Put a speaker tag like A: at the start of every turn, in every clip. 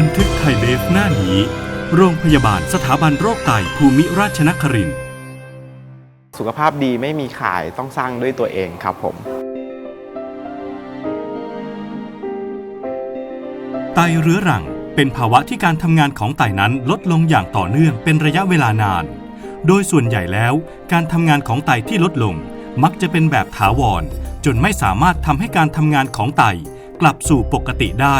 A: บันทึกไทยเบฟหน้านี้ โรงพยาบาลสถาบันโรคไตภูมิราชนครินทร์
B: สุขภาพดีไม่มีขายต้องสร้างด้วยตัวเองครับผม
A: ไตเรื้อรังเป็นภาวะที่การทำงานของไตนั้นลดลงอย่างต่อเนื่องเป็นระยะเวลานาน โดยส่วนใหญ่แล้ว การทำงานของไตที่ลดลง มักจะเป็นแบบถาวร จนไม่สามารถทำให้การทำงานของไตกลับสู่ปกติได้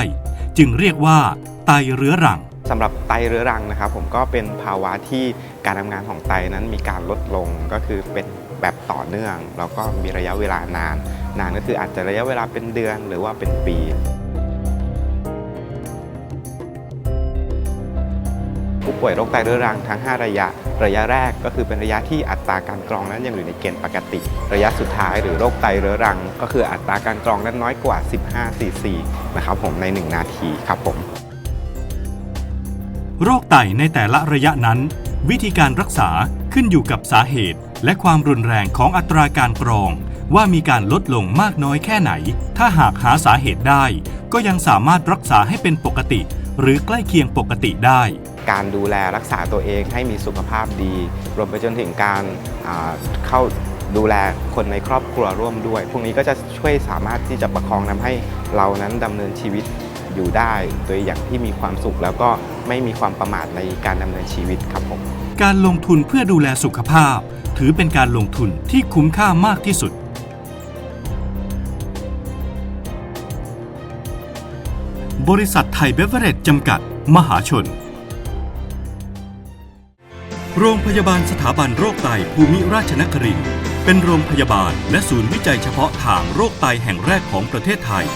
A: จึงเรียกว่าไตเรื้อรัง
B: สำหรับไตเรื้อรังนะครับ ผมก็เป็นภาวะที่การทำงานของไตนั้นมีการลดลงก็คือเป็นแบบต่อเนื่อง แล้วก็มีระยะเวลานาน นานก็คืออาจจะระยะเวลาเป็นเดือนหรือว่าเป็นปีผู้ป่วยโรคไตเรื้อรังทั้ง 5 ระยะ ระยะแรกก็คือเป็นระยะที่อัตราการกรองนั้นยังอยู่ในเกณฑ์ปกติ ระยะสุดท้ายหรือโรคไตเรื้อรัง ก็คืออัตราการกรองนั้นน้อยกว่า 15 ซีซีนะครับผมใน 1 นาทีครับผม
A: โรคไตในแต่ละระยะนั้น วิธีการรักษาขึ้นอยู่กับสาเหตุ และความรุนแรงของอัตราการกรอง ว่ามีการลดลงมากน้อยแค่ไหน ถ้าหากหาสาเหตุได้ ก็ยังสามารถรักษาให้เป็นปกติ หรือใกล้เคียงปกติได้
B: การดูแลรักษาตัวเองให้มีสุขภาพดี รวมไปจนถึงการเข้าดูแลคนในครอบครัวร่วมด้วย พวกนี้ก็จะช่วยสามารถที่จะประคองทำให้เรานั้นดำเนินชีวิตอยู่ได้ โดยอย่างที่มีความสุขแล้วก็ไม่มีความประมาทในการดำเนินชีวิตครับผม
A: การลงทุนเพื่อดูแลสุขภาพ ถือเป็นการลงทุนที่คุ้มค่ามากที่สุดบริษัทไทยเบเวอเรจจำกัด มหาชน โรงพยาบาลสถาบันโรคไตภูมิราชนครินเป็นโรงพยาบาลและศูนย์วิจัยเฉพาะทางโรคไตแห่งแรกของประเทศไทย